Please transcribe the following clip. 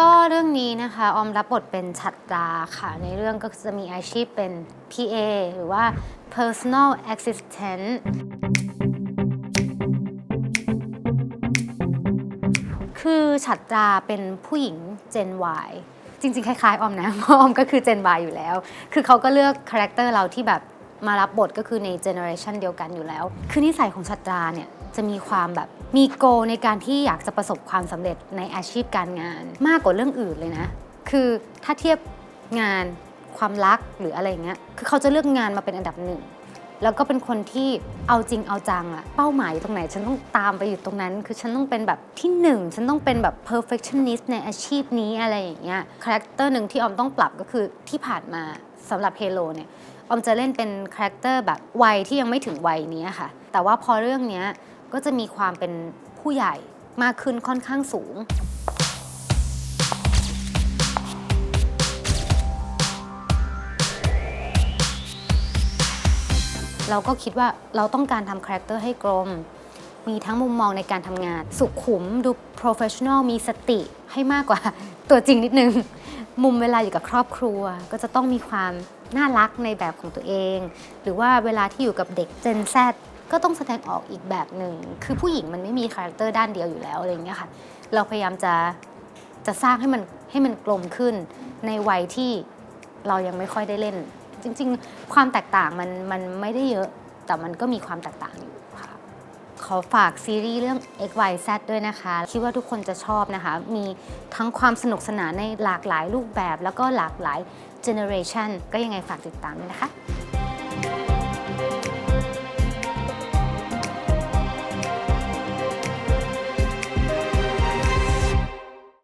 ก็เรื่องนี้นะคะออมรับบทเป็นฉัตราค่ะ ในเรื่องก็จะมีอาชีพเป็น PA หรือว่า personal assistant คือฉัตราเป็นผู้หญิง Gen Y จริงๆ คล้ายๆ ออมนะเพราะออมก็คือ Gen Y อยู่แล้ว คือเขาก็เลือกคาแรคเตอร์เราที่แบบ มารับบทก็คือในเจเนอเรชันเดียวกันอยู่แล้ว คือนิสัยของฉัตราเนี่ยจะมีความแบบมีโกในการที่อยากจะประสบความสำเร็จในอาชีพการงาน มากกว่าเรื่องอื่นเลยนะ คือถ้าเทียบงานความรักหรืออะไรอย่างเงี้ย คือเขาจะเลือกงานมาเป็นอันดับหนึ่ง แล้วก็เป็นคนที่เอาจริงเอาจังอะเป้าหมายอยู่ตรงไหน ฉันต้องตามไปอยู่ตรงนั้น คือฉันต้องเป็นแบบที่หนึ่ง ฉันต้องเป็นแบบ perfectionist ในอาชีพนี้อะไรอย่างเงี้ย คาแรคเตอร์หนึ่งที่ออมต้องปรับก็คือที่ผ่านมาสำหรับเฮโลเนี่ย ออมจะเล่นเป็นคาแรคเตอร์แบบวัยที่ยังไม่ถึงวัยนี้ค่ะ แต่ว่าพอเรื่องนี้ก็จะมีความเป็นผู้ใหญ่มากขึ้นค่อนข้างสูง เราก็คิดว่าเราต้องการทำคาแรคเตอร์ให้กลม มีทั้งมุมมองในการทำงาน สุขุมดู professional มีสติให้มากกว่าตัวจริงนิดนึง มุมเวลาอยู่กับครอบครัว ก็จะต้องมีความน่ารักในแบบของตัวเอง หรือว่าเวลาที่อยู่กับเด็ก Gen Z ก็ต้องแสดงออกอีกแบบหนึ่ง คือผู้หญิงมันไม่มีคาแรคเตอร์ด้านเดียวอยู่แล้วอะไรเงี้ยค่ะ เราพยายามจะจะสร้างให้มันให้มันกลมขึ้นในวัยที่เรายังไม่ค่อยได้เล่น จริง ๆ ความแตกต่างมันมันไม่ได้เยอะ แต่มันก็มีความแตกต่างอยู่ ขอฝากซีรีส์เรื่อง X Y Z ด้วยนะคะ คิดว่าทุกคนจะชอบนะคะ มีทั้งความสนุกสนานในหลากหลายรูปแบบ แล้วก็หลากหลายเจเนอเรชันก็ยังไงฝากติดตามด้วยนะคะ